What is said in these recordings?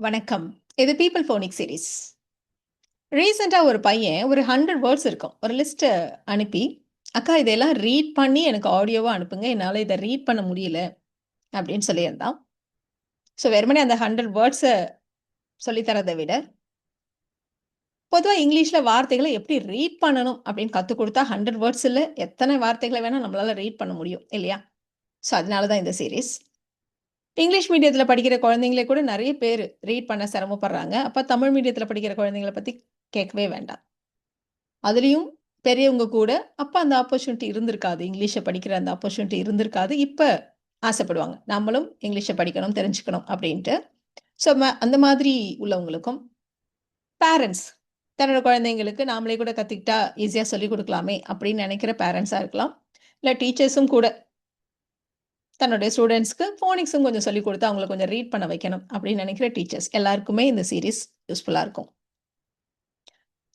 வணக்கம். இது people phonic series ரீசெண்டாக ஒரு பையன் ஒரு ஹண்ட்ரட் வேர்ட்ஸ் இருக்கும். ஒரு லிஸ்ட்டை அனுப்பி அக்கா இதெல்லாம் ரீட் பண்ணி எனக்கு ஆடியோவாக அனுப்புங்க. என்னால் இதை ரீட் பண்ண முடியல. அப்படின்னு சொல்லியிருந்தான். ஸோ வெறுமனே அந்த ஹண்ட்ரட் வேர்ட்ஸை சொல்லித்தரதை விட பொதுவாக இங்கிலீஷில் வார்த்தைகளை எப்படி ரீட் பண்ணணும் அப்படின்னு கற்றுக் கொடுத்தா ஹண்ட்ரட் வேர்ட்ஸில் எத்தனை வார்த்தைகளை வேணால் நம்மளால் ரீட் பண்ண முடியும் இல்லையா? ஸோ அதனால தான் இந்த சீரீஸ் இங்கிலீஷ் மீடியத்தில் படிக்கிற குழந்தைங்களே கூட நிறைய பேர் ரீட் பண்ண சிரமப்படுறாங்க. அப்போ தமிழ் மீடியத்தில் படிக்கிற குழந்தைங்களை பற்றி கேட்கவே வேண்டாம். அதுலேயும் பெரியவங்க கூட அப்போ அந்த ஆப்பர்ச்சுனிட்டி இருந்திருக்காது. இங்கிலீஷை படிக்கிற அந்த ஆப்பர்ச்சுனிட்டி இருந்திருக்காது. இப்போ ஆசைப்படுவாங்க. நம்மளும் இங்கிலீஷை படிக்கணும் தெரிஞ்சுக்கணும் அப்படின்ட்டு. ஸோ அந்த மாதிரி உள்ளவங்களுக்கும் பேரண்ட்ஸ் தன்னோட குழந்தைங்களுக்கு நாமளே கூட கற்றுக்கிட்டா ஈஸியாக சொல்லிக் கொடுக்கலாமே அப்படின்னு நினைக்கிற பேரண்ட்ஸாக இருக்கலாம். இல்லை டீச்சர்ஸும் கூட தன்னுடைய ஸ்டூடெண்ட்ஸ்க்கு ஃபோனிக்ஸும் கொஞ்சம் சொல்லிக் கொடுத்து அவங்கள கொஞ்சம் ரீட் பண்ண வைக்கணும் அப்படின்னு நினைக்கிற டீச்சர்ஸ் எல்லாருக்குமே இந்த சீரீஸ் யூஸ்ஃபுல்லாக இருக்கும்.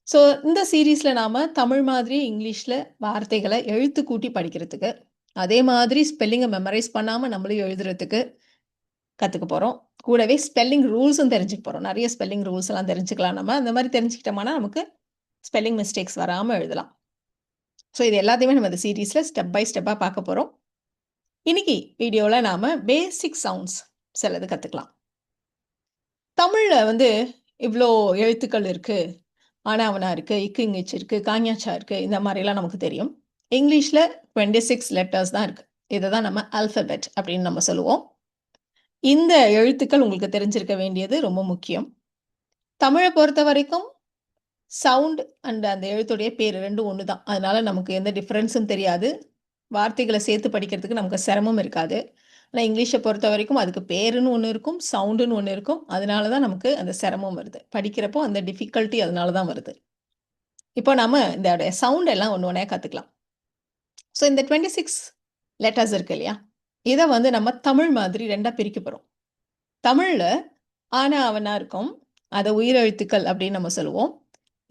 ஸோ இந்த சீரீஸில் நாம் தமிழ் மாதிரி இங்கிலீஷில் வார்த்தைகளை எழுத்து கூட்டி படிக்கிறதுக்கு அதே மாதிரி ஸ்பெல்லிங்கை மெமரைஸ் பண்ணாமல் நம்மளையும் எழுதுறதுக்கு கற்றுக்க போகிறோம் கூடவே ஸ்பெல்லிங் ரூல்ஸும் தெரிஞ்சுக்க போகிறோம் நிறைய ஸ்பெல்லிங் ரூல்ஸ் எல்லாம் தெரிஞ்சுக்கலாம் நம்ம. அந்த மாதிரி தெரிஞ்சுக்கிட்டோம்னா நமக்கு ஸ்பெல்லிங் மிஸ்டேக்ஸ் வராமல் எழுதலாம். ஸோ இது எல்லாத்தையுமே நம்ம இந்த சீரீஸில் ஸ்டெப் பை ஸ்டெப்பாக பார்க்க போகிறோம் இன்னைக்கு வீடியோவில் நாம் பேசிக் சவுண்ட்ஸ் சிலது கற்றுக்கலாம் தமிழில் வந்து இவ்வளோ எழுத்துக்கள் இருக்குது ஆனாவனா இருக்குது இக்கு இங்கிச் இருக்குது காஞ்சாச்சா இருக்குது இந்த மாதிரிலாம் நமக்கு தெரியும். இங்கிலீஷில் டுவெண்ட்டி சிக்ஸ் லெட்டர்ஸ் தான் இருக்குது இதை தான் நம்ம அல்ஃபபெட் அப்படின்னு நம்ம சொல்லுவோம். இந்த எழுத்துக்கள் உங்களுக்கு தெரிஞ்சிருக்க வேண்டியது ரொம்ப முக்கியம். தமிழை பொறுத்த வரைக்கும் சவுண்ட் அண்ட் அந்த எழுத்துடைய பேர் ரெண்டும் ஒன்று தான் அதனால நமக்கு எந்த டிஃப்ரென்ஸும் தெரியாது. வார்த்தைகளை சேர்த்து படிக்கிறதுக்கு நமக்கு சிரமம் இருக்காது. ஆனால் இங்கிலீஷை பொறுத்த வரைக்கும் அதுக்கு பேருன்னு ஒன்று இருக்கும் சவுண்டுன்னு ஒன்று இருக்கும். அதனால தான் நமக்கு அந்த சிரமம் வருது. படிக்கிறப்போ அந்த டிஃபிகல்ட்டி அதனால தான் வருது. இப்போ நம்ம இந்த சவுண்ட் எல்லாம் ஒன்று ஒன்றே கற்றுக்கலாம் ஸோ இந்த டுவெண்ட்டி சிக்ஸ் லெட்டர்ஸ் இருக்கு இல்லையா? இதை வந்து நம்ம தமிழ் மாதிரி ரெண்டாக பிரிக்க போகிறோம் தமிழில் ஆனா அவனாக இருக்கும் அதை உயிரெழுத்துக்கள் அப்படின்னு நம்ம சொல்லுவோம்.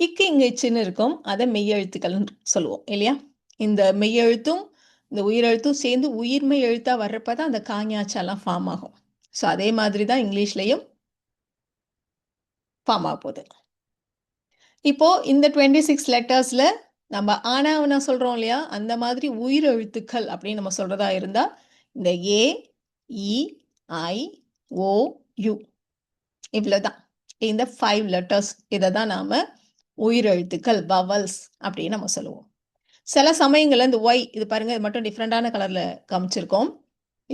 இக்கு இங்கிச்சுன்னு இருக்கும் அதை மெய்யெழுத்துக்கள்னு சொல்லுவோம் இல்லையா? இந்த மெய்யெழுத்தும் இந்த உயிரெழுத்தும் சேர்ந்து உயிர்மை எழுத்தாக வர்றப்ப தான் அந்த காஞ்சாச்சாலாம் ஃபார்ம் ஆகும். ஸோ அதே மாதிரி தான் இங்கிலீஷ்லையும் ஃபார்ம் ஆக போகுது. இப்போ இந்த டுவெண்ட்டி சிக்ஸ் லெட்டர்ஸில் நம்ம ஆனாவனா சொல்கிறோம் இல்லையா? அந்த மாதிரி உயிரெழுத்துக்கள் அப்படின்னு நம்ம சொல்கிறதா இருந்தால் இந்த ஏ இ e, ஐ ஓ யு இவ்வளோதான் இந்த ஃபைவ் லெட்டர்ஸ் இதை தான் நாம் உயிரெழுத்துக்கள் பவல்ஸ் அப்படின்னு நம்ம சொல்லுவோம். சில சமயங்களில் இந்த ஒய் இது பாருங்க இது மட்டும் டிஃப்ரெண்டான கலரில் காமிச்சிருக்கோம்.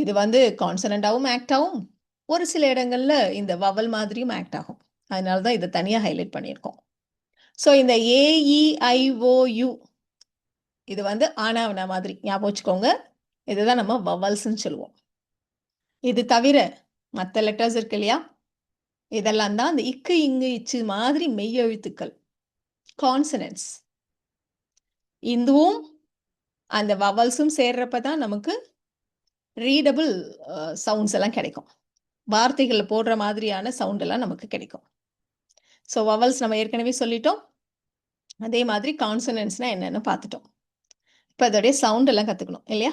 இது வந்து கான்சனண்டாகவும் ஆக்ட் ஆகும் ஒரு சில இடங்களில் இந்த வவல் மாதிரியும் ஆக்ட் ஆகும். அதனால தான் இதை தனியாக ஹைலைட் பண்ணியிருக்கோம். ஸோ இந்த ஏஇஐஓயு இது வந்து ஆனாவனா மாதிரி ஞாபகம் வச்சுக்கோங்க. இதுதான் நம்ம வவல்ஸ்ன்னு சொல்லுவோம். இது தவிர மற்ற லெட்டர்ஸ் இருக்கு இல்லையா? இதெல்லாம் தான் இந்த இக்கு இங்கு இச்சு மாதிரி மெய்யெழுத்துக்கள் கான்சனன்ஸ் இதுவும் அந்த வவல்ஸும் சேர்றப்ப தான் நமக்கு ரீடபிள் சவுண்ட்ஸ் எல்லாம் கிடைக்கும். வார்த்தைகளில் போடுற மாதிரியான சவுண்ட் எல்லாம் நமக்கு கிடைக்கும். ஸோ வவல்ஸ் நம்ம ஏற்கனவே சொல்லிட்டோம். அதே மாதிரி கான்சனன்ஸ்னா என்னென்னு பார்த்துட்டோம். இப்போ அதோடைய சவுண்ட் எல்லாம் கற்றுக்கணும் இல்லையா?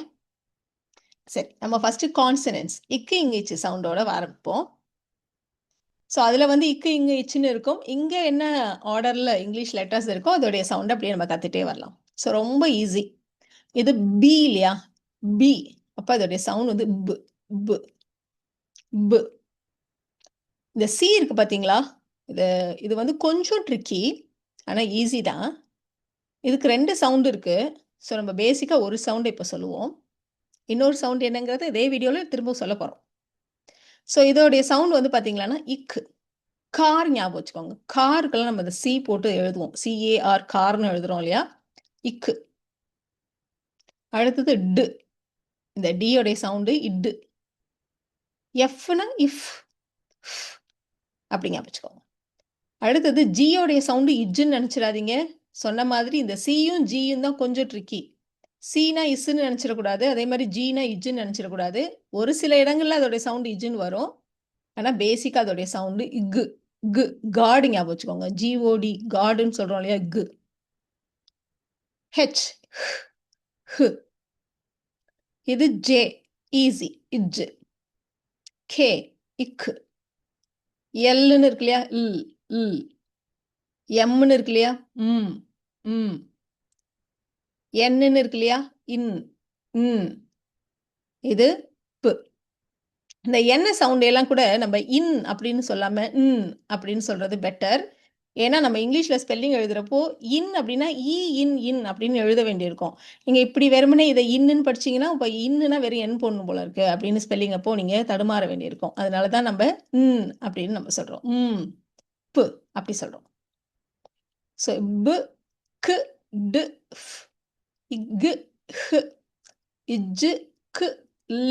சரி நம்ம ஃபர்ஸ்ட் கான்சனன்ஸ் இக்கு இங்கிச்சு சவுண்டோட ஆரம்பிப்போம். ஸோ அதில் வந்து இக்கு இங்கு இச்சுன்னு இருக்கும். இங்கே என்ன ஆர்டரில் இங்கிலீஷ் லெட்டர்ஸ் இருக்கோ அதோடைய சவுண்ட் அப்படியே நம்ம கற்றுட்டே வரலாம். ஸோ ரொம்ப ஈஸி இது பி இல்லையா? பி அப்போ அதோடைய சவுண்ட் வந்து பு பு பு இந்த சி இருக்கு பார்த்தீங்களா இது இது வந்து கொஞ்சம் ட்ரிக்கி ஆனால் ஈஸி தான். இதுக்கு ரெண்டு சவுண்ட் இருக்கு. ஸோ நம்ம பேசிக்காக ஒரு சவுண்ட் இப்போ சொல்லுவோம். இன்னொரு சவுண்ட் என்னங்கிறத இதே வீடியோவில் திரும்ப சொல்ல போகிறோம் ஸோ இதோடைய சவுண்ட் வந்து பார்த்தீங்களான்னா இக்கு கார் ஞாபகம் வச்சுக்கோங்க. காருக்கெல்லாம் நம்ம இந்த சி போட்டு எழுதுவோம். சிஏஆர் கார்னு எழுதுறோம் இல்லையா? இக்கு. அடுத்தது டு. இந்த டியோடைய சவுண்டு இட்டு. எஃப்னா இஃப் அப்படிங்க வச்சுக்கோங்க. அடுத்தது ஜியோடைய சவுண்டு இஜ்ஜுன்னு நினச்சிடாதீங்க. சொன்ன மாதிரி இந்த சியும் ஜியும் தான் கொஞ்சம் ட்ரிக்கி சீனா இஸ்ன்னு நினச்சிடக்கூடாது. அதே மாதிரி ஜீனா இஜ்ஜுன்னு நினச்சிடக்கூடாது. ஒரு சில இடங்களில் அதோடைய சவுண்டு இஜ்ஜுன்னு வரும். ஆனால் பேசிக்காக அதோடைய சவுண்டு இக்கு கு. காடு ஞாபகம் வச்சுக்கோங்க. ஜிஓடி காடுன்னு சொல்கிறோம் இல்லையா? கு. ஹெச் ஹ் இது ஜே ஈஸி இஜ் கே இக்கு எல்லுன்னு இருக்கு இல்லையா? இல் இல் எம்னு இருக்கு இல்லையா? Mm, mm. ம் ம் என்னன்னு இருக்கு இல்லையா? இன் ம் இது பு இந்த என்ன சவுண்ட் எல்லாம் கூட நம்ம இன் அப்படின்னு சொல்லாம இன் அப்படின்னு சொல்றது பெட்டர் ஏன்னா நம்ம இங்கிலீஷில் ஸ்பெல்லிங் எழுதுறப்போ இன் அப்படின்னா இ இன் இன் அப்படின்னு எழுத வேண்டியிருக்கும். நீங்கள் இப்படி வெறுமனே இதை இன்னுன்னு படிச்சீங்கன்னா இப்போ இன்னுனா வெறும் என் பொண்ணு போல இருக்கு அப்படின்னு ஸ்பெல்லிங் அப்போ நீங்கள் தடுமாற வேண்டியிருக்கும். அதனால தான் நம்ம இன் அப்படின்னு நம்ம சொல்கிறோம் ம் பு அப்படி சொல்கிறோம் ஸோ பு கு டு ஃப், இக்கு ஹ் இஜ்ஜு கு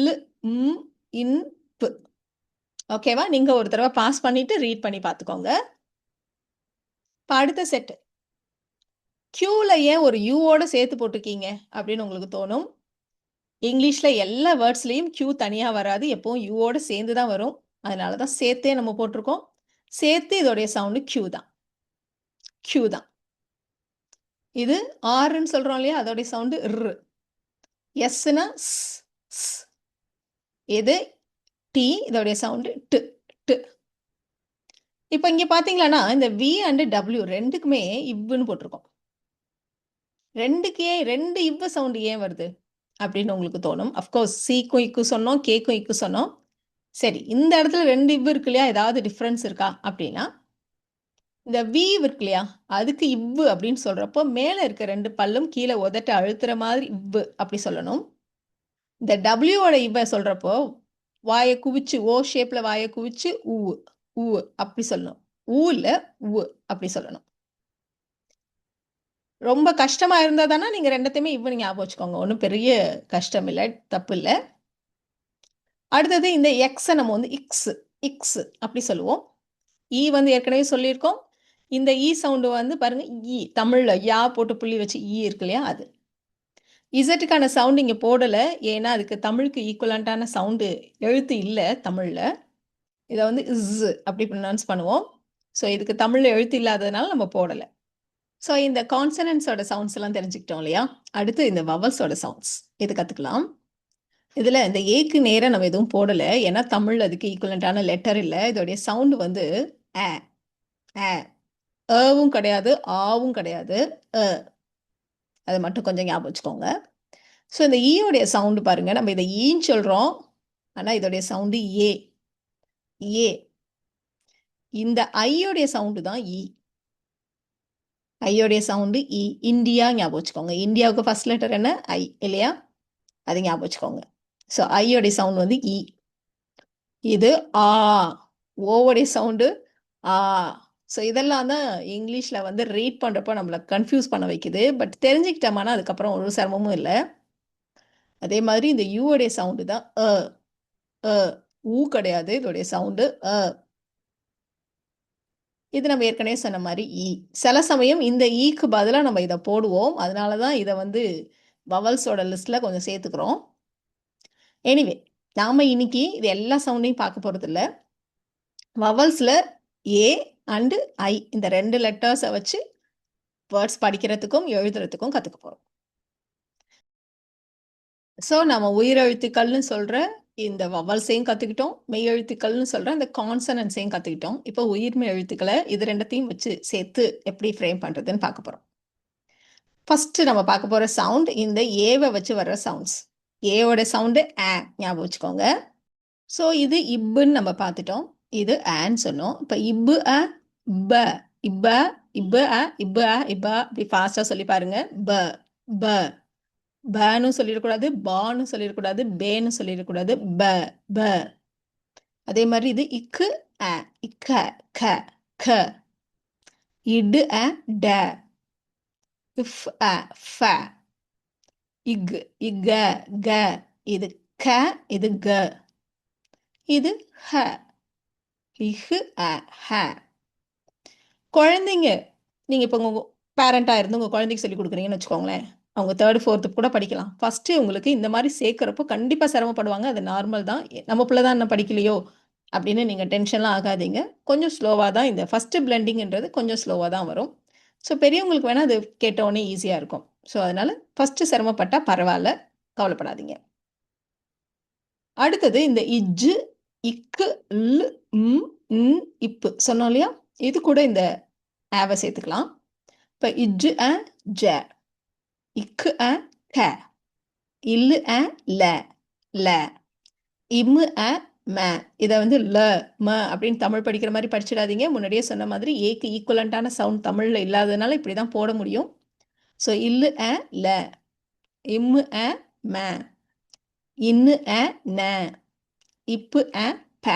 லு ம் இன் பு. ஓகேவா? நீங்கள் ஒரு தடவை பாஸ் பண்ணிவிட்டு ரீட் பண்ணி பார்த்துக்கோங்க. இப்போ அடுத்த செட்டு க்யூவில் ஏன் ஒரு யூவோட சேர்த்து போட்டிருக்கீங்க? அப்படின்னு உங்களுக்கு தோணும். இங்கிலீஷில் எல்லா வேர்ட்ஸ்லேயும் கியூ தனியாக வராது. எப்பவும் யூவோட சேர்ந்து தான் வரும். அதனால தான் சேர்த்தே நம்ம போட்டிருக்கோம். சேர்த்து இதோடைய சவுண்டு கியூ தான். கியூ தான். இது ஆறுன்னு சொல்கிறோம் இல்லையா? அதோடைய சவுண்டு ர் எஸ்னா ஸ் இது டி இதோடைய சவுண்டு டு டு இப்போ இங்க பாத்தீங்களன்னா இந்த வி அண்ட் டபிள்யூ ரெண்டுக்குமே இவ்வுன்னு போட்டிருக்கோம். ரெண்டுக்கு ஏன் ரெண்டு இவ்வ சவுண்டு ஏன் வருது? அப்படின்னு உங்களுக்கு தோணும். அஃப்கோர்ஸ் சிக்கும் இக்கு e சொன்னோம் கேக்கும் இக்கு e சொன்னோம். சரி இந்த இடத்துல ரெண்டு இவ்வு இருக்கு இல்லையா? ஏதாவது டிஃப்ரென்ஸ் இருக்கா? அப்படின்னா இந்த வி இருக்கு இல்லையா? அதுக்கு இவ்வு அப்படின்னு சொல்றப்போ மேல இருக்க ரெண்டு பல்லும் கீழே உதட்ட அழுத்துற மாதிரி இவ்வு அப்படி சொல்லணும். இந்த டபிள்யூவோட இவ்வை சொல்றப்போ வாயை குவிச்சு ஓ ஷேப்ல வாயை குவிச்சு ஊ ஊ அப்படி சொல்லணும். ஊல ஊ அப்படி சொல்லணும். ரொம்ப கஷ்டமா இருந்தாதானா நீங்க ரெண்டத்தையுமே இவ்வளவு ஞாபகம் வச்சுக்கோங்க. ஒன்றும் பெரிய கஷ்டம் இல்லை தப்பு இல்லை. அடுத்தது இந்த எக்ஸை நம்ம வந்து இக்ஸ் இக்ஸ் அப்படி சொல்லுவோம். ஈ வந்து ஏற்கனவே சொல்லியிருக்கோம். இந்த e ஈ சவுண்டு வந்து பாருங்க ஈ தமிழ்ல யா போட்டு புள்ளி வச்சு ஈ இருக்கு இல்லையா அது. இசட்டுக்கான சவுண்டு இங்கே போடலை. ஏன்னா அதுக்கு தமிழுக்கு ஈக்குவலண்டான சவுண்டு எழுத்து இல்லை தமிழில். இதை வந்து இஸ் அப்படி ப்ரொனவுன்ஸ் பண்ணுவோம். ஸோ இதுக்கு தமிழ்ல எழுத்து இல்லாததுனால நம்ம போடலை. ஸோ இந்த கான்சனன்ஸோட சவுண்ட்ஸ் எல்லாம் தெரிஞ்சுக்கிட்டோம் இல்லையா? அடுத்து இந்த வவல்ஸோட சவுண்ட்ஸ் இது கற்றுக்கலாம் இதில் இந்த ஏக்கு நேரம் நம்ம எதுவும் போடலை. ஏன்னா தமிழ் அதுக்கு ஈக்குவலண்டான லெட்டர் இல்லை. இதோடைய சவுண்டு வந்து ஆ ஆ ஏவும் கிடையாது ஆவும் கிடையாது அ. அது மட்டும் கொஞ்சம் ஞாபகம் வச்சுக்கோங்க. ஸோ இந்த ஈயோடைய சவுண்டு பாருங்கள் நம்ம இதை e ஈன்னு சொல்கிறோம் ஆனால் இதோடைய சவுண்டு ஏ ஏ. இந்த ஐயோடைய சவுண்டு தான் இ ஐயோடைய சவுண்டு இ இந்தியா ஞாபகம் வச்சுக்கோங்க. இந்தியாவுக்கு ஃபர்ஸ்ட் லெட்டர் என்ன? ஐ இல்லையா? அது ஞாபகம் வச்சுக்கோங்க. ஸோ ஐயோடைய சவுண்ட் வந்து இ இது ஆ. ஓவோடைய சவுண்டு ஆ. ஸோ இதெல்லாம் தான் இங்கிலீஷில் வந்து ரீட் பண்ணுறப்போ நம்மளை கன்ஃபியூஸ் பண்ண வைக்குது. பட் தெரிஞ்சுக்கிட்டோம்னா அதுக்கப்புறம் ஒரு சிரமமும் இல்லை. அதே மாதிரி இந்த யூவோடைய சவுண்டு தான் அ. ஊ கிடையாது இதோடைய சவுண்டு அ. இது நம்ம ஏற்கனவே சொன்ன மாதிரி ஈ சில சமயம் இந்த e ஈக்கு பதிலாக நம்ம இதை போடுவோம். அதனால தான் இதை வந்து வவல்ஸோட லிஸ்ட்டில் கொஞ்சம் சேர்த்துக்கிறோம். எனிவே நாம் இன்னைக்கு இது எல்லா சவுண்டையும் பார்க்க போகிறது இல்லை வவல்ஸில் ஏ அண்டு ஐ இந்த ரெண்டு லெட்டர்ஸை வச்சு வேர்ட்ஸ் படிக்கிறதுக்கும் எழுதுறதுக்கும் கற்றுக்க போகிறோம் ஸோ நம்ம உயிரெழுத்துக்கள்னு சொல்கிற இந்த வவல்ஸையும் கற்றுக்கிட்டோம் மெய் எழுத்துக்கள்னு சொல்கிற இந்த கான்சனன்ஸையும் கற்றுக்கிட்டோம் இப்போ உயிர்மை எழுத்துக்களை இது ரெண்டத்தையும் வச்சு சேர்த்து எப்படி ஃப்ரேம் பண்ணுறதுன்னு பார்க்க போகிறோம் ஃபஸ்ட்டு நம்ம பார்க்க போகிற சவுண்ட் இந்த ஏவை வச்சு வர்ற சவுண்ட்ஸ் ஏவோட சவுண்டு ஆ ஞாபகம் வச்சுக்கோங்க. ஸோ இது இப்புன்னு நம்ம பார்த்துட்டோம். இது ஆன்னு சொன்னோம். இப்போ இப்பு அ ப இப்ப இப்ப அ இப்ப அ இப்ப அப்படி ஃபாஸ்ட்டாக சொல்லி பாருங்க. ப ப. பன்னு சொல்லிடக்கூடாது பான்னு சொல்லிடக்கூடாது பேன்னு சொல்லிடக்கூடாது ப ப அதே மாதிரி இது இக்கு அ இக்க க க. இடு அ ட. இஃப் அ ஃப. இக் இக க. இது க இது க. இது ஹ. இஹு அ ஹ. குழந்தைங்க நீங்கள் இப்போ உங்கள் பேரண்ட்டாக இருந்து உங்கள் குழந்தைக்கு சொல்லி கொடுக்குறீங்கன்னு வச்சுக்கோங்களேன். அவங்க தேர்ட் ஃபோர்த்து கூட படிக்கலாம். ஃபஸ்ட்டு உங்களுக்கு இந்த மாதிரி சேர்க்குறப்போ கண்டிப்பாக சிரமப்படுவாங்க. அது நார்மல் தான். நம்ம பிள்ளை தான் என்ன படிக்கலையோ? அப்படின்னு நீங்கள் டென்ஷன்லாம் ஆகாதீங்க. கொஞ்சம் ஸ்லோவாக தான் இந்த ஃபஸ்ட்டு பிளெண்டிங்ன்றது கொஞ்சம் ஸ்லோவாக தான் வரும். ஸோ பெரியவங்களுக்கு வேணால் அது கேட்டவுடனே ஈஸியாக இருக்கும். ஸோ அதனால் ஃபஸ்ட்டு சிரமப்பட்டால் பரவாயில்ல. கவலைப்படாதீங்க. அடுத்தது இந்த இஜ்ஜு இக்கு ல் ம் இப்பு. சொன்னோம் இல்லையா? இது கூட இந்த ஆவை சேர்த்துக்கலாம். இப்போ இஜ்ஜு அ ஜே. இக்கு அ க. இல்லு அ ல. ல. இம்மு அ ம. இதை வந்து ல ம அப்படின்னு தமிழ் படிக்கிற மாதிரி படிச்சிடாதீங்க. முன்னாடியே சொன்ன மாதிரி ஏக்கு ஈக்குவலண்ட்டான சவுண்ட் தமிழில் இல்லாததுனால இப்படி தான் போட முடியும். ஸோ இல்லு அ ல. இம்மு அ ம. இன்னு அ ந. இப்பு அ ப.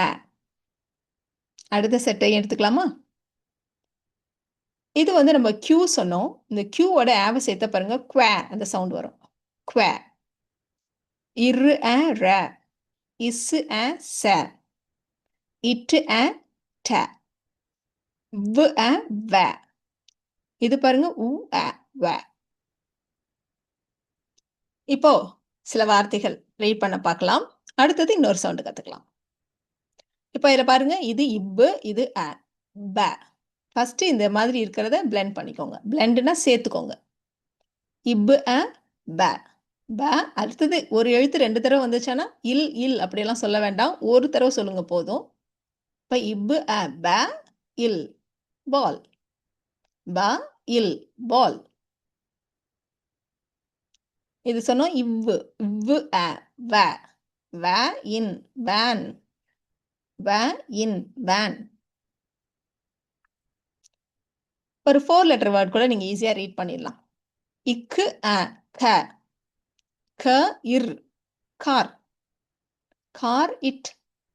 அடுத்த செட்டை எடுத்துக்கலாமா? இது வந்து நம்ம கியூ சொன்னோம். இந்த கியூவோட ஆவை சேர்த்த பாருங்க குவே அந்த சவுண்ட் வரும். குவே. இரு அ ர இசு அ ச. இட்டு அ ட. வ அ வ. இது பாருங்க உ அ வ. இப்போ சில வார்த்தைகள் ரீட் பண்ண பார்க்கலாம். அடுத்தது இன்னொரு சவுண்டு கற்றுக்கலாம் இப்போ இதில் பாருங்க இது இப்பு இது அ ப. ஃபஸ்ட்டு இந்த மாதிரி இருக்கிறத பிளெண்ட் பண்ணிக்கோங்க. பிளெண்டுனா சேர்த்துக்கோங்க. இப்பு அ ப. ப அடுத்தது ஒரு எழுத்து ரெண்டு தடவை வந்துச்சுன்னா இல் இல் அப்படியெல்லாம் சொல்ல வேண்டாம். ஒரு தடவை சொல்லுங்க போதும். இப்போ இப்பு அ ப இல் பால். ப இல் பால். இது சொன்னோம் இவ்வு. இவ்வு அ வ. வ இன் வேன். வ இன் வேன். ஒரு ஃபோர் லெட்டர் வேர்ட் கூட நீங்கள் ஈஸியாக ரீட் பண்ணிடலாம். இக்கு அ க. க இர் கார். கார் இட்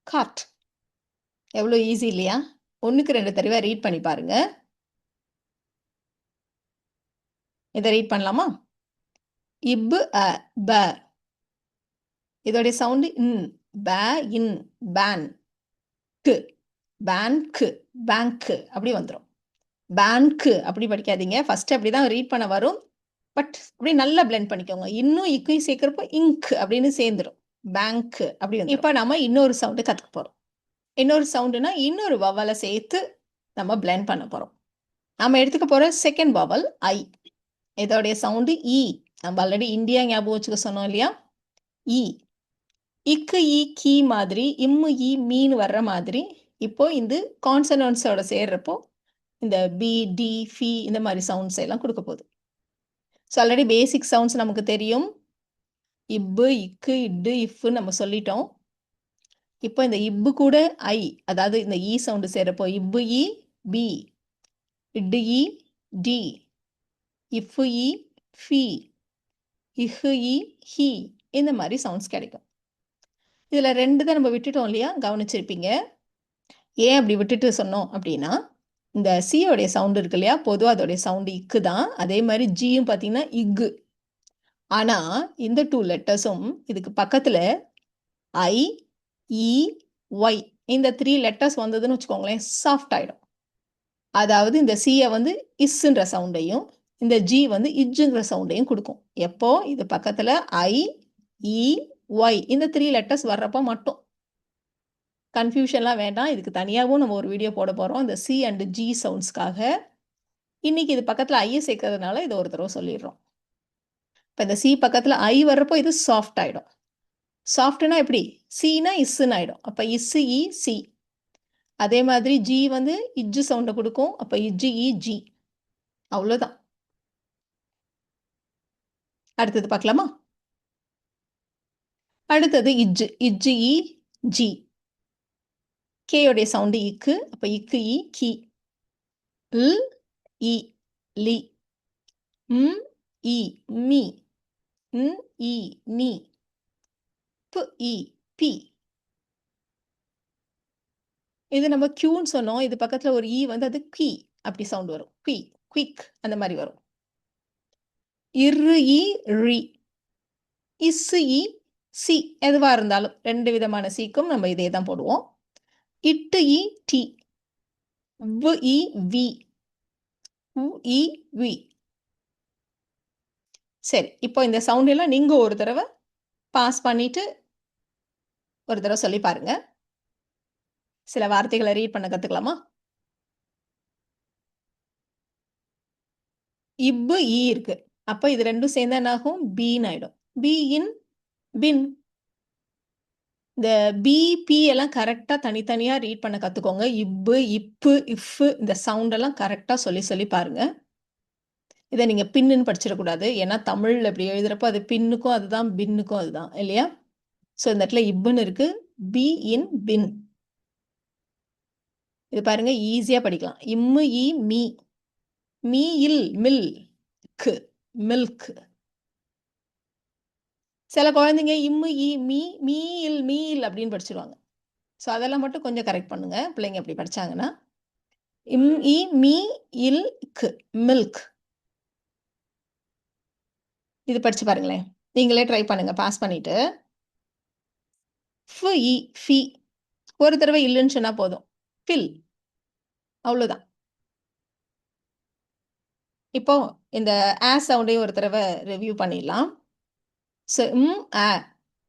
காட் எவ்வளோ ஈஸி இல்லையா? ஒன்றுக்கு ரெண்டு தடவை ரீட் பண்ணி பாருங்க. இதை ரீட் பண்ணலாமா? இப்பு அ ப. இதோடைய சவுண்டு இன் ப இன் பேன். கு பேங்க்கு பேங்க்கு. அப்படி வந்துடும் பேங்க்கு அப்படி படிக்காதீங்க. ஃபர்ஸ்ட் அப்படி தான் ரீட் பண்ண வரும். பட் அப்படி நல்லா பிளெண்ட் பண்ணிக்கோங்க. இன்னும் இக்கையும் சேர்க்குறப்போ இங்க் அப்படின்னு சேர்ந்துடும் பேங்க் அப்படி வந்து இப்போ நம்ம இன்னொரு சவுண்டு கற்றுக்க போகிறோம் இன்னொரு சவுண்டுனா இன்னொரு வவலை சேர்த்து நம்ம பிளெண்ட் பண்ண போகிறோம் e. நம்ம எடுத்துக்க போகிற செகண்ட் வவல் ஐ இதோடைய சவுண்டு இ நம்ம ஆல்ரெடி இந்தியா ஞாபகம் வச்சுக்க சொன்னோம் இல்லையா? இ இக்கு இ கீ மாதிரி இம்மு இ மீன் வர்ற மாதிரி இப்போ இந்த கான்சனன்ஸோட சேர்றப்போ இந்த பி டி ஃபி இந்த மாதிரி சவுண்ட்ஸ் எல்லாம் கொடுக்க போகுது. ஸோ ஆல்ரெடி பேசிக் சவுண்ட்ஸ் நமக்கு தெரியும். இப்பு இக்கு இட்டு இஃப்னு நம்ம சொல்லிட்டோம். இப்போ இந்த இப்பு கூட ஐ அதாவது இந்த e இ சவுண்டு சேரப்போ இப்பு e, இ பி இட்டு இ டி இஃபு இ ஃபி இஹு இ ஹி இந்த மாதிரி சவுண்ட்ஸ் கிடைக்கும். இதில் ரெண்டு தான் நம்ம விட்டுட்டோம் இல்லையா? கவனிச்சிருப்பீங்க. ஏன் அப்படி விட்டுட்டு சொன்னோம் அப்படின்னா இந்த சியோடைய சவுண்டு இருக்கு இல்லையா? பொதுவாக அதோடைய சவுண்டு இக்கு தான். அதே மாதிரி ஜியும் பார்த்தீங்கன்னா இக்கு ஆனால் இந்த டூ லெட்டர்ஸும் இதுக்கு பக்கத்தில் ஐ இ e, ஒய் இந்த த்ரீ லெட்டர்ஸ் வந்ததுன்னு வச்சுக்கோங்களேன் சாஃப்ட் ஆகிடும் அதாவது இந்த சியை வந்து இஸ்ஸுன்ற சவுண்டையும் இந்த ஜி வந்து இஜ்ஜுங்கிற சவுண்டையும் கொடுக்கும். எப்போ? இது பக்கத்தில் ஐ இ e, ஒய் இந்த த்ரீ லெட்டர்ஸ் வர்றப்போ மட்டும். கன்ஃபியூஷன்லாம் வேண்டாம். இதுக்கு தனியாகவும் நம்ம ஒரு வீடியோ போட போகிறோம் இந்த சி அண்டு ஜி சவுண்ட்ஸ்க்காக இன்னைக்கு இது பக்கத்தில் ஐயை சேர்க்கறதுனால இதை ஒரு தடவை சொல்லிடுறோம். இப்போ இந்த சி பக்கத்தில் ஐ வர்றப்போ இது சாஃப்ட் ஆகிடும் சாஃப்ட்னா எப்படி? சீனா இஸ்ஸுன்னு ஆகிடும் அப்போ இஸ்ஸு இ e, சி அதே மாதிரி ஜி வந்து இஜ்ஜு சவுண்டை கொடுக்கும். அப்போ இஜ்ஜு இ e, ஜி அவ்வளோதான் அடுத்தது பார்க்கலாமா? அடுத்தது இஜ்ஜு இஜ்ஜு இ ஜி கேயோடைய சவுண்டு இக்கு அப்போ இக்கு இ கி. ல் இ லி. ம் இ மீ. ம் இ நீ பு இ பி. இது நம்ம கியூன்னு சொன்னோம். இது பக்கத்தில் ஒரு இ வந்து அது கி அப்படி சவுண்ட் வரும். குவி குவிக் அந்த மாதிரி வரும். இரு இ ரி. இஸ்ஸு இ சி. எதுவாக இருந்தாலும் ரெண்டு விதமான சீக்கும் நம்ம இதே தான் போடுவோம். இட்டு இ டி. வு இ வி. உ இ வி. சரி இப்போ இந்த சவுண்ட் எல்லாம் நீங்கள் ஒரு தடவை பாஸ் பண்ணிட்டு ஒரு தடவை சொல்லி பாருங்க. சில வார்த்தைகளை ரீட் பண்ண கத்துக்கலாமா? இப்பு இ இருக்கு. அப்போ இது ரெண்டும் சேர்ந்தா என்ன ஆகும் பீன் ஆயிடும். பி இன் பின். இந்த பிபி எல்லாம் கரெக்டாக தனித்தனியாக ரீட் பண்ண கற்றுக்கோங்க இப்பு இப்பு இஃப்பு இந்த சவுண்ட் எல்லாம் கரெக்டாக சொல்லி சொல்லி பாருங்க. இதை நீங்கள் பின்னுன்னு படிச்சிடக்கூடாது. ஏன்னா தமிழில் இப்படி எழுதுறப்போ அது பின்னுக்கும் அதுதான் பின்னுக்கும் அதுதான் இல்லையா? ஸோ இந்த இடத்துல இப்புன்னு இருக்கு. பி இன் பின் இது பாருங்க ஈஸியாக படிக்கலாம். இம்மு இ மீ. மீ இல் மில் க்கு மில்க். சில குழந்தைங்க இம்மு இ மீ மீல் மீல் அப்படின்னு படிச்சிருவாங்க. ஸோ அதெல்லாம் மட்டும் கொஞ்சம் கரெக்ட் பண்ணுங்க. பிள்ளைங்க அப்படி படிச்சாங்கன்னா. இம் இ மீ இல் கு மில்க் இது படிச்சு பாருங்களேன். நீங்களே ட்ரை பண்ணுங்க. பாஸ் பண்ணிட்டு. ஃபு இ ஃபி. ஒரு தடவை இல்லைன்னு சொன்னா போதும். ஃபில் அவ்வளோதான் இப்போ இந்த ஆ சவுண்டையும் ஒரு தடவை ரிவ்யூ பண்ணிடலாம். ஸோ ம் ஆ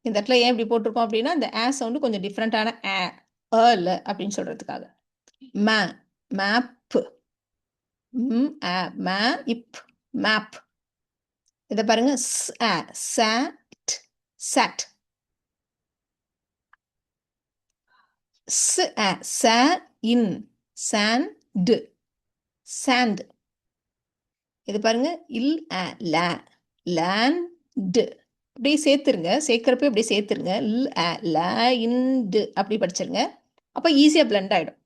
இந்த இடத்துல ஏன் இப்படி போட்டிருக்கோம் அப்படின்னா இந்த ஆ சவுண்டு கொஞ்சம் டிஃப்ரெண்ட்டான ஆ ஏர்ல அப்படின்னு சொல்றதுக்காக. மே மேப் ம் ஆ மே இப் மேப் இதை பாருங்க. ஸ் ஆ சாட் சாட் ஸ் ஆ சா இன் சாண்ட் சாண்ட் இது பாருங்க. இல் ஆ லே லேண்ட் அப்படியே சேர்த்துருங்க. சேர்க்குறப்ப அப்படியே சேர்த்துருங்க. ல் ல இண்டு அப்படி படிச்சிருங்க. அப்போ ஈஸியாக பிளெண்ட் ஆகிடும்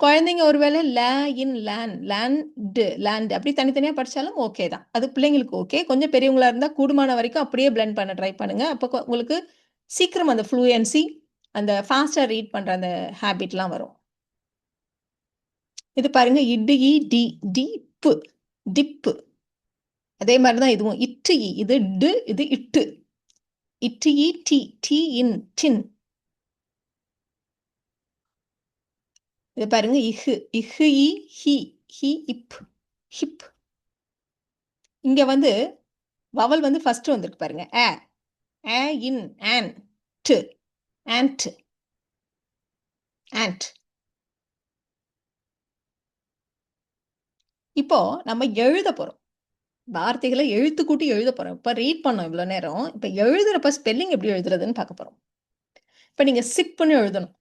குழந்தைங்க ஒருவேளை ல இன் லேன் லேண்டு லேண்ட் அப்படி தனித்தனியாக படித்தாலும் ஓகே தான். அது பிள்ளைங்களுக்கு ஓகே கொஞ்சம் பெரியவங்களா இருந்தால் கூடுமான வரைக்கும் அப்படியே பிளெண்ட் பண்ண ட்ரை பண்ணுங்கள் அப்போ உங்களுக்கு சீக்கிரம் அந்த ஃப்ளூயன்சி அந்த ஃபாஸ்ட்டாக ரீட் பண்ணுற அந்த ஹேபிட்லாம் வரும். இது பாருங்க இடு இ டி டிப்பு டிப்பு அதே மாதிரி தான் இதுவும். இட்டு இ இது டு இது இட்டு. இட்டு இ டி டி இன் டின் இது பாருங்க இஹு. இஹு இ ஹி ஹி இப் ஹிப். இங்க வந்து வவல் வந்து ஃபர்ஸ்ட் வந்திருக்கு பாருங்க. ஆ ஆ இன் ஆன் டு. ஆண்ட் ஆண்ட் இப்போ நம்ம எழுத போறோம். வார்த்தைகளை எழுத்து கூட்டி எழுத போறோம். இப்ப ரீட் பண்ணோம் இவ்வளோ நேரம். இப்போ எழுதுறப்ப ஸ்பெல்லிங் எப்படி எழுதுறதுன்னு பார்க்க போறோம். இப்போ நீங்க சிப்புன்னு எழுதணும்.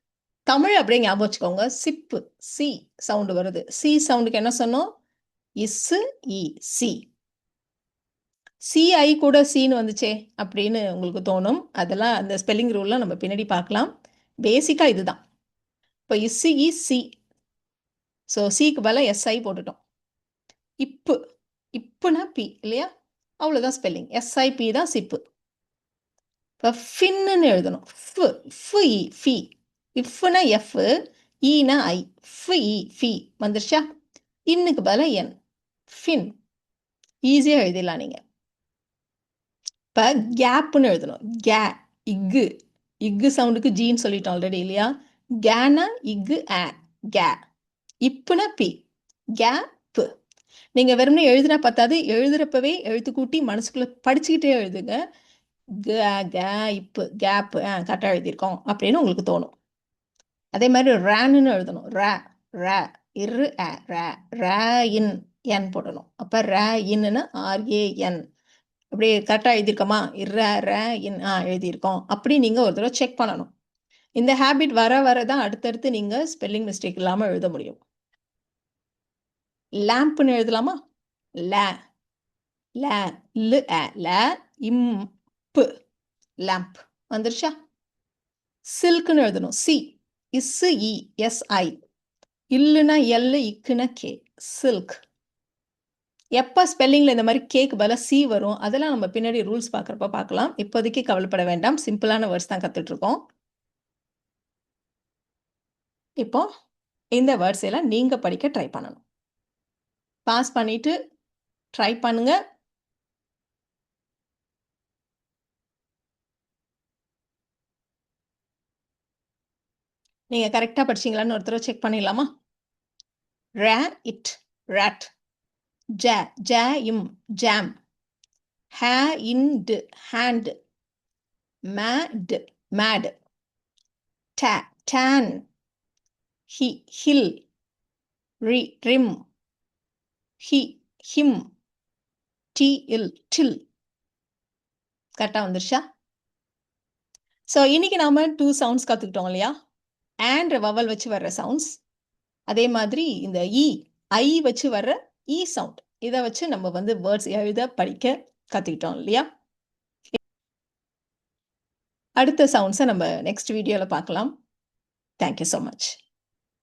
தமிழ் அப்படியே ஞாபகம் வச்சுக்கோங்க. சிப்பு சி சவுண்டு வருது. சி சவுண்டுக்கு என்ன சொன்னோம்? இஸ்ஸு இ சி சிஐ கூட சீன்னு வந்துச்சே அப்படின்னு உங்களுக்கு தோணும். அதெல்லாம் அந்த ஸ்பெல்லிங் ரூல்லாம் நம்ம பின்னாடி பார்க்கலாம். பேசிக்கா இதுதான். இப்போ இஸ் இ e, சி ஸோ சிக்கு பதிலாக எஸ்ஐ போட்டுட்டோம். இப்பு இப்புனா பி இல்லையா? அவ்வளோதான் ஸ்பெல்லிங் எஸ்ஐபி தான் சிப்பு இப்போ ஃபின்னு எழுதணும். ஃபு ஃபு இ ஃபி இஃப்னா எஃப் ஈனா ஐ ஃபு இ ஃபி வந்துருச்சா? இன்னுக்கு பதிலாக என் ஃபின் ஈஸியாக எழுதிடலாம் நீங்கள் இப்போ கேப்புன்னு எழுதணும். கே இக்கு இக்கு சவுண்டுக்கு ஜீன்னு சொல்லிட்டோம் ஆல்ரெடி இல்லையா? கேனா இக்கு ஆ கே இப்புனா பி கே நீங்கள் வெறும்னே எழுதுனா பார்த்தாது எழுதுறப்பவே எழுத்து கூட்டி மனசுக்குள்ளே படிச்சுக்கிட்டே எழுதுங்க. கே இப்பு கேப்பு ஆ கரெக்டாக எழுதியிருக்கோம் அப்படின்னு உங்களுக்கு தோணும். அதே மாதிரி ரேன்னு எழுதணும். ரே ரே இரு ஆ ரே ரே இன் என் போடணும். அப்போ ரே இன்னு ஆர்ஏஎன் அப்படியே கரெக்டாக எழுதியிருக்கோமா? இர ர இன் ஆ எழுதியிருக்கோம். அப்படி நீங்கள் ஒரு தடவை செக் பண்ணணும். இந்த ஹேபிட் வர வர தான் அடுத்தடுத்து நீங்கள் ஸ்பெல்லிங் மிஸ்டேக் இல்லாமல் எழுத முடியும். லேம்ப்னு எழுதலாமா? ல ல லு அ ல இம் பு லேம்ப். வந்துருச்சா? சில்க்னு எழுதணும். சி. இஸ் இ எஸ் ஐ. இல்லுனா எல்லு இக்குனா கே. சில்க். எப்போ ஸ்பெல்லிங்கில் இந்த மாதிரி கேக்கு பதிலாக சி வரும்? அதெல்லாம் நம்ம பின்னாடி ரூல்ஸ் பார்க்குறப்ப பார்க்கலாம் இப்போதைக்கு கவலைப்பட வேண்டாம். சிம்பிளான வேர்ட்ஸ் தான் கற்றுட்ருக்கோம் இப்போ இந்த வேர்ட்ஸ் எல்லாம் நீங்கள் படிக்க ட்ரை பண்ணணும். பாஸ் பண்ணிட்டு ட்ரை பண்ணுங்க. நீங்க கரெக்டா படிச்சீங்களான்னு ஒரு செக் பண்ணிடலாமா? ரே இட் ரேட் ஜ ஜ இம் ஜாம் ஹே இன்டு ஹேண்ட் மேட் மேட் டே டேன் ஹி ஹில் ரி ரிம் ஹி ஹிம் டி இல் டில் கரெக்டாக வந்துருச்சா? ஸோ இன்னைக்கு நாம டூ சவுண்ட்ஸ் கற்றுக்கிட்டோம் இல்லையா? ஆண்ட் வவல் வச்சு வர்ற சவுண்ட்ஸ் அதே மாதிரி இந்த e, இ ஐ வச்சு வர்ற இ சவுண்ட் இதை வச்சு நம்ம வந்து வேர்ட்ஸ் எழுத படிக்க கற்றுக்கிட்டோம் இல்லையா? அடுத்த சவுண்ட்ஸை நம்ம நெக்ஸ்ட் வீடியோவில் பார்க்கலாம். Thank you so much